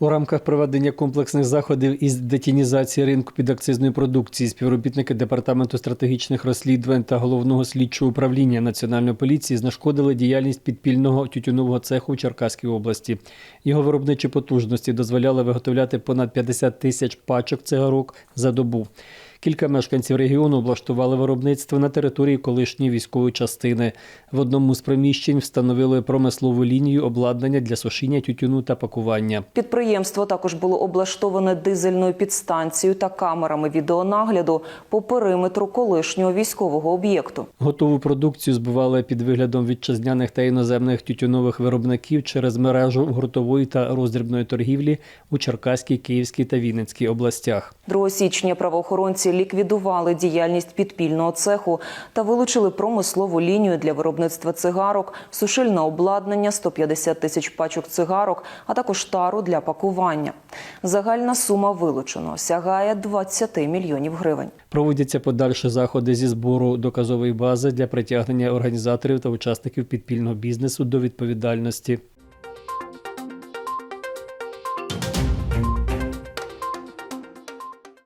У рамках проведення комплексних заходів із детінізації ринку підакцизної продукції співробітники департаменту стратегічних розслідувань та головного слідчого управління національної поліції знешкодили діяльність підпільного тютюнового цеху у Черкаській області. Його виробничі потужності дозволяли виготовляти понад 50 тисяч пачок цигарок за добу. Кілька мешканців регіону облаштували виробництво на території колишньої військової частини. В одному з приміщень встановили промислову лінію обладнання для сушіння тютюну та пакування. Підприємство також було облаштоване дизельною підстанцією та камерами відеонагляду по периметру колишнього військового об'єкту. Готову продукцію збивали під виглядом вітчизняних та іноземних тютюнових виробників через мережу гуртової та роздрібної торгівлі у Черкаській, Київській та Вінницькій областях. 2 січня правоохоронці ліквідували діяльність підпільного цеху та вилучили промислову лінію для виробництва цигарок, сушильне обладнання, 150 тисяч пачок цигарок, а також тару для пакування. Загальна сума вилученого сягає 20 мільйонів гривень. Проводяться подальші заходи зі збору доказової бази для притягнення організаторів та учасників підпільного бізнесу до відповідальності.